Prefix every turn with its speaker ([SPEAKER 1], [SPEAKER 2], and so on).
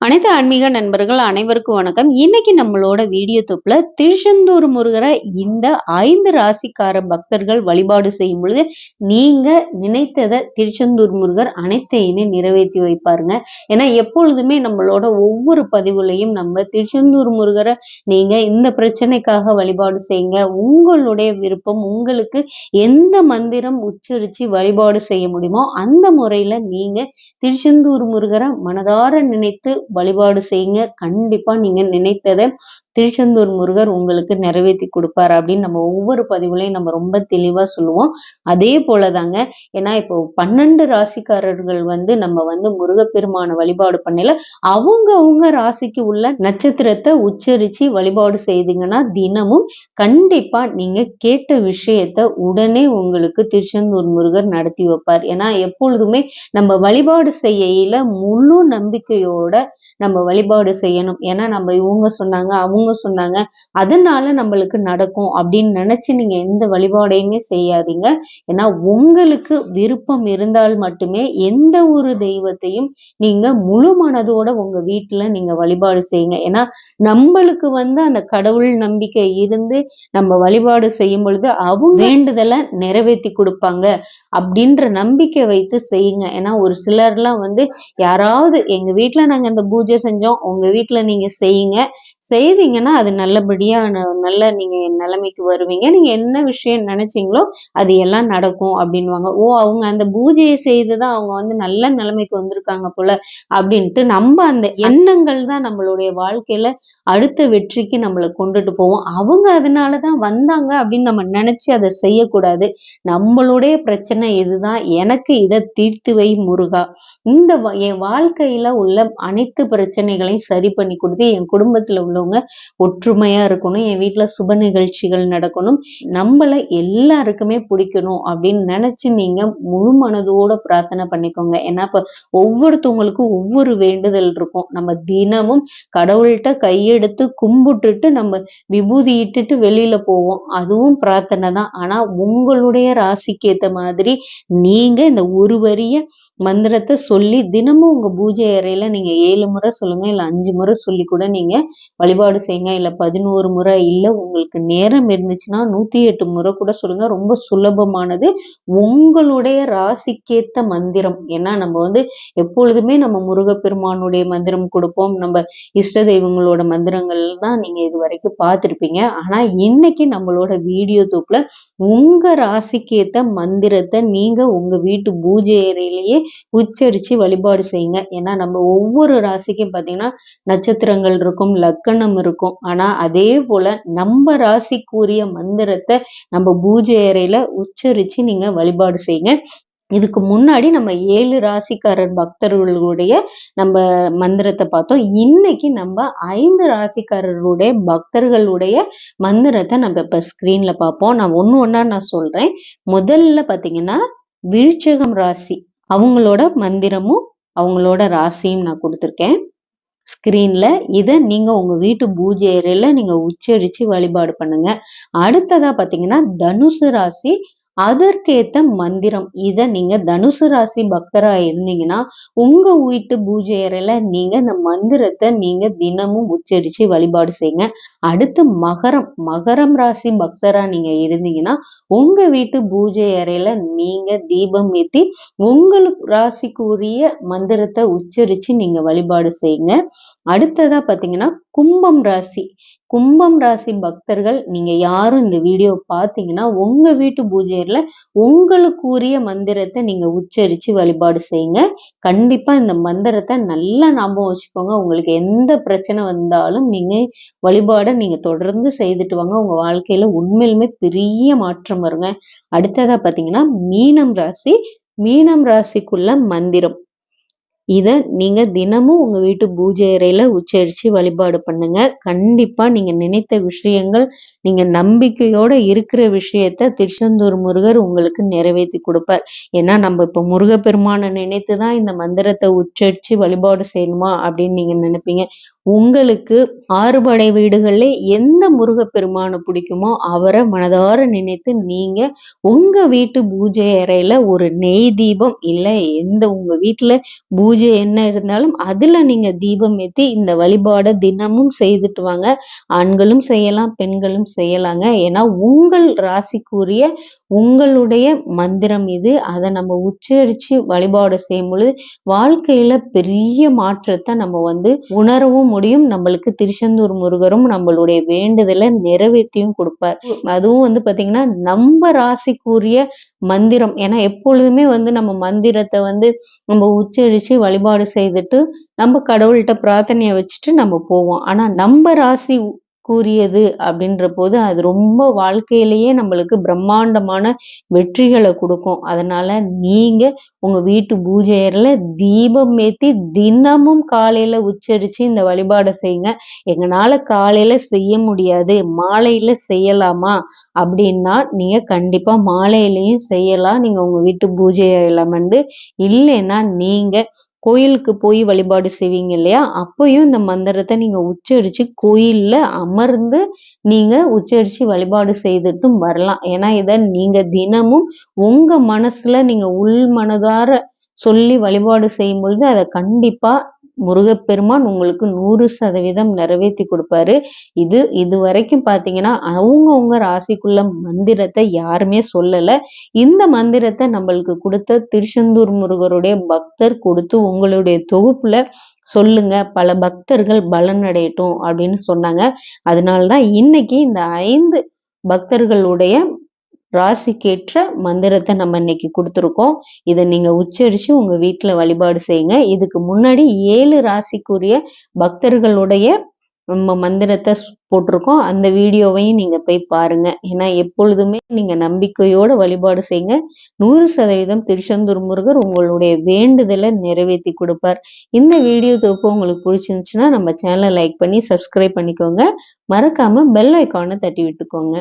[SPEAKER 1] அனைத்து ஆன்மீக நண்பர்கள் அனைவருக்கும் வணக்கம். இன்னைக்கு நம்மளோட வீடியோ தொப்புல திருச்செந்தூர் முருகரை இந்த ஐந்து ராசிக்கார பக்தர்கள் வழிபாடு செய்யும் பொழுது நீங்க நினைத்ததை திருச்செந்தூர் முருகர் அனைத்தையுமே நிறைவேற்றி வைப்பாருங்க. ஏன்னா எப்பொழுதுமே நம்மளோட ஒவ்வொரு பதிவுலையும் நம்ம திருச்செந்தூர் முருகரை நீங்க இந்த பிரச்சனைக்காக வழிபாடு செய்யுங்க. உங்களுடைய விருப்பம் உங்களுக்கு எந்த மந்திரம் உச்சரிச்சு வழிபாடு செய்ய முடியுமோ அந்த முறையில நீங்க திருச்செந்தூர் முருகரை மனதார நினைத்து வழிபாடு செய்யுங்க. கண்டிப்பா நீங்க நினைத்ததை திருச்செந்தூர் முருகர் உங்களுக்கு நிறைவேற்றி கொடுப்பாரு அப்படின்னு நம்ம ஒவ்வொரு பதிவுலையும் நம்ம ரொம்ப தெளிவா சொல்லுவோம். அதே போலதாங்க ஏன்னா இப்போ பன்னெண்டு ராசிக்காரர்கள் வந்து நம்ம வந்து முருகப்பெருமான வழிபாடு பண்ணல அவங்க அவங்க ராசிக்கு உள்ள நட்சத்திரத்தை உச்சரிச்சு வழிபாடு செய்தீங்கன்னா தினமும் கண்டிப்பா நீங்க கேட்ட விஷயத்த உடனே உங்களுக்கு திருச்செந்தூர் முருகர் நடத்தி வைப்பார். ஏன்னா எப்பொழுதுமே நம்ம வழிபாடு செய்யல முழு நம்பிக்கையோட நம்ம வழிபாடு செய்யணும். ஏன்னா நம்ம இவங்க சொன்னாங்க அவங்க சொன்னாங்க. அதனால நம்மளுக்கு நடக்கும் அப்படின்னு நினைச்சு நீங்க எந்த வழிபாடையுமே செய்யாதீங்க. ஏன்னா உங்களுக்கு விருப்பம் இருந்தால் மட்டுமே எந்த ஒரு தெய்வத்தையும் நீங்க முழு மனதோட உங்க வீட்டுல நீங்க வழிபாடு செய்யுங்க. ஏன்னா நம்மளுக்கு வந்து அந்த கடவுள் நம்பிக்கை இருந்து நம்ம வழிபாடு செய்யும் பொழுது அவங்க வேண்டுதலை நிறைவேற்றி கொடுப்பாங்க அப்படின்ற நம்பிக்கை வைத்து செய்யுங்க. ஏன்னா ஒரு சிலர்லாம் வந்து யாராவது எங்க வீட்டுல நாங்க இந்த பூஜை செஞ்சோம். உங்க வீட்டுல நீங்க செய்யுங்க. செய்தீங்கன்னா அது நல்லபடியா நல்ல நீங்க நிலைமைக்கு வருவீங்க. நீங்க என்ன விஷயம் நினைச்சீங்களோ அது எல்லாம் நடக்கும் அப்படின்வாங்க ஓ அவங்க அந்த பூஜையை செய்துதான் அவங்க வந்து நல்ல நிலைமைக்கு வந்திருக்காங்க போல அப்படின்ட்டு நம்ம அந்த எண்ணங்கள் தான் நம்மளுடைய வாழ்க்கையில அடுத்த வெற்றிக்கு நம்மளை கொண்டுட்டு போவோம் அவங்க அதனாலதான் வந்தாங்க அப்படின்னு நம்ம நினைச்சு அதை செய்யக்கூடாது. நம்மளுடைய பிரச்சனை இதுதான். எனக்கு இதை தீர்த்து வை முருகா. இந்த என் வாழ்க்கையில உள்ள அனைத்து பிரச்சனைகளையும் சரி பண்ணி கொடுத்து என் குடும்பத்தில் உள்ளவங்க ஒற்றுமையாக இருக்கணும் என் வீட்டில் சுப நிகழ்ச்சிகள் நடக்கணும் நம்மளை எல்லாருக்குமே பிடிக்கணும் அப்படின்னு நினச்சி நீங்கள் முழு மனதோட பிரார்த்தனை பண்ணிக்கோங்க. ஏன்னா இப்போ ஒவ்வொருத்தவங்களுக்கும் ஒவ்வொரு வேண்டுதல் இருக்கும். நம்ம தினமும் கடவுள்கிட்ட கையெடுத்து கும்பிட்டுட்டு நம்ம விபூதி இட்டுட்டு வெளியில் போவோம். அதுவும் பிரார்த்தனை தான். ஆனால் உங்களுடைய ராசிக்கு ஏற்ற மாதிரி நீங்கள் இந்த ஒரு வரிய மந்திரத்தை சொல்லி தினமும் உங்கள் பூஜை அறையில் நீங்கள் ஏழு முறை சொல்லுங்க இல்ல அஞ்சு முறை சொல்லி கூட நீங்க வழிபாடு செய்யுங்க இல்ல பதினோரு முறை இல்ல உங்களுக்கு நேரம் இருந்துச்சுன்னா நூத்தி எட்டு முறை கூட சொல்லுங்க. ரொம்ப சுலபமானது. உங்களுடைய ராசிக்கேத்த மந்திரம். ஏன்னா நம்ம வந்து எப்பொழுதுமே நம்ம முருகப்பெருமானுடைய மந்திரம் கொடுப்போம். நம்ம இஷ்ட தெய்வங்களோட மந்திரங்கள் தான் நீங்க இது வரைக்கும் பார்த்துருப்பீங்க. ஆனா இன்னைக்கு நம்மளோட வீடியோ தூப்புல உங்க ராசிக்கேத்த மந்திரத்தை நீங்க உங்க வீட்டு பூஜை அறையிலேயே உச்சரிச்சு வழிபாடு செய்யுங்க. ஏன்னா நம்ம ஒவ்வொரு ராசிக்கும் பார்த்தீங்கன்னா நட்சத்திரங்கள் இருக்கும் லக்கணம் இருக்கும். ஆனால் அதே போல நம்ம ராசிக்குரிய மந்திரத்தை நம்ம பூஜை அறையில உச்சரித்து நீங்க வழிபாடு செய்யுங்க. இதுக்கு முன்னாடி நம்ம ஏழு ராசிக்காரர் பக்தர்களுடைய நம்ம மந்திரத்தை பார்த்தோம். இன்னைக்கு நம்ம ஐந்து ராசிக்காரருடைய பக்தர்களுடைய மந்திரத்தை நம்ம இப்போ ஸ்க்ரீனில் பார்ப்போம். நான் ஒன்னு ஒன்னா நான் சொல்றேன். முதல்ல பார்த்தீங்கன்னா விருச்சகம் ராசி. அவங்களோட மந்திரமும் அவங்களோட ராசியும் நான் கொடுத்துருக்கேன். ஸ்கிரீன்ல இதை நீங்க உங்க வீட்டு பூஜை அறையில நீங்க உச்சரிச்சு வழிபாடு பண்ணுங்க. அடுத்ததா பாத்தீங்கன்னா தனுசு ராசி அதற்கேத்த மந்திரம். இத நீங்க தனுசு ராசி பக்தரா இருந்தீங்கன்னா உங்க வீட்டு பூஜை அறையில நீங்க இந்த மந்திரத்தை நீங்க தினமும் உச்சரிச்சு வழிபாடு செய்யுங்க. அடுத்து மகரம். மகரம் ராசி பக்தரா நீங்க இருந்தீங்கன்னா உங்க வீட்டு பூஜை அறையில நீங்க தீபம் ஏத்தி உங்களுக்கு ராசிக்குரிய மந்திரத்தை உச்சரிச்சு நீங்க வழிபாடு செய்யுங்க. அடுத்ததா பாத்தீங்கன்னா கும்பம் ராசி. கும்பம் ராசி பக்தர்கள் நீங்க யாரும் இந்த வீடியோ பார்த்தீங்கன்னா உங்க வீட்டு பூஜையில உங்களுக்குரிய மந்திரத்தை நீங்க உச்சரிச்சு வழிபாடு செய்யுங்க. கண்டிப்பா இந்த மந்திரத்தை நல்லா ஞாபகம் வச்சுக்கோங்க. உங்களுக்கு எந்த பிரச்சனை வந்தாலும் நீங்க வழிபாடை நீங்க தொடர்ந்து செய்துட்டு வாங்க. உங்க வாழ்க்கையில உண்மையிலுமே பெரிய மாற்றம் வருங்க. அடுத்ததா பாத்தீங்கன்னா மீனம் ராசி. மீனம் ராசிக்குள்ள மந்திரம். இதை நீங்கள் தினமும் உங்கள் வீட்டு பூஜை அறையில் உச்சரித்து வழிபாடு பண்ணுங்க. கண்டிப்பாக நீங்கள் நினைத்த விஷயங்கள் நீங்கள் நம்பிக்கையோட இருக்கிற விஷயத்த திருச்செந்தூர் முருகர் உங்களுக்கு நிறைவேற்றி கொடுப்பார். ஏன்னா நம்ம இப்போ முருகப்பெருமானை நினைத்து தான் இந்த மந்திரத்தை உச்சரித்து வழிபாடு செய்யணுமா அப்படின்னு நீங்கள் நினைப்பீங்க. உங்களுக்கு ஆறுபடை வீடுகளில் எந்த முருகப்பெருமானை பிடிக்குமோ அவரை மனதார நினைத்து நீங்க உங்க வீட்டு பூஜை அறையில ஒரு நெய் தீபம் இல்லை எந்த உங்க வீட்டில் பூஜை என்ன இருந்தாலும் அதுல நீங்க தீபம் ஏற்றி இந்த வழிபாடை தினமும் செய்துட்டு வாங்க. ஆண்களும் செய்யலாம் பெண்களும் செய்யலாங்க. ஏன்னா உங்கள் ராசிக்குரிய உங்களுடைய மந்திரம் இது. அதை நம்ம உச்சரித்து வழிபாடு செய்யும் பொழுது வாழ்க்கையில் பெரிய மாற்றத்தை நம்ம வந்து உணரவும் முடியும். நம்மளுக்கு திருச்செந்தூர் முருகரும் நம்மளுடைய வேண்டுதலை நிறைவேற்றியும் கொடுப்பார். அதுவும் வந்து பார்த்திங்கன்னா நம்ம ராசிக்குரிய மந்திரம். ஏன்னா எப்பொழுதுமே வந்து நம்ம மந்திரத்தை வந்து நம்ம உச்சரித்து வழிபாடு செய்துட்டு நம்ம கடவுள்கிட்ட பிரார்த்தனையை வச்சுட்டு நம்ம போவோம். ஆனால் நம்ம ராசி கூறியது அப்படின்ற போது அது ரொம்ப வாழ்க்கையிலேயே நம்மளுக்கு பிரம்மாண்டமான வெற்றிகளை கொடுக்கும். அதனால நீங்க உங்க வீட்டு பூஜை தீபம் ஏத்தி தினமும் காலையில உச்சரிச்சு இந்த வழிபாடை செய்யுங்க. எங்களால காலையில செய்ய முடியாது மாலையில செய்யலாமா அப்படின்னா நீங்க கண்டிப்பா மாலையிலையும் செய்யலாம். நீங்க உங்க வீட்டு பூஜை அறையில வந்து இல்லைன்னா நீங்க கோயிலுக்கு போய் வழிபாடு செய்வீங்க இல்லையா? அப்பயும் இந்த மந்திரத்தை நீங்க உச்சரிச்சு கோயில்ல அமர்ந்து நீங்க உச்சரிச்சு வழிபாடு செய்துட்டும் வரலாம். ஏன்னா இதை நீங்க தினமும் உங்க மனசுல நீங்க உள் மனதார சொல்லி வழிபாடு செய்யும் பொழுது அதை கண்டிப்பா முருகப்பெருமான் உங்களுக்கு நூறு சதவீதம் நிறைவேற்றி கொடுப்பாரு. இது இது வரைக்கும் பார்த்தீங்கன்னா அவங்கவுங்க ராசிக்குள்ள மந்திரத்தை யாருமே சொல்லலை. இந்த மந்திரத்தை நம்மளுக்கு கொடுத்த திருச்செந்தூர் முருகருடைய பக்தர் கொடுத்து உங்களுடைய தொகுப்புல சொல்லுங்க. பல பக்தர்கள் பலன் அடையட்டும் அப்படின்னு சொன்னாங்க. அதனால்தான் இன்னைக்கு இந்த ஐந்து பக்தர்களுடைய ராசிக்கேற்ற மந்திரத்தை நம்ம இன்னைக்கு கொடுத்துருக்கோம். இதை நீங்க உச்சரிச்சு உங்க வீட்டுல வழிபாடு செய்யுங்க. இதுக்கு முன்னாடி ஏழு ராசிக்குரிய பக்தர்களுடைய நம்ம மந்திரத்தை போட்டிருக்கோம். அந்த வீடியோவையும் நீங்க போய் பாருங்க. ஏன்னா எப்பொழுதுமே நீங்க நம்பிக்கையோட வழிபாடு செய்யுங்க. நூறு சதவீதம் திருச்செந்தூர் முருகர் உங்களுடைய வேண்டுதலை நிறைவேற்றி கொடுப்பார். இந்த வீடியோ தொகுப்பு உங்களுக்கு பிடிச்சிருந்துச்சுன்னா நம்ம சேனலை லைக் பண்ணி சப்ஸ்கிரைப் பண்ணிக்கோங்க. மறக்காம பெல் ஐக்கானை தட்டி விட்டுக்கோங்க.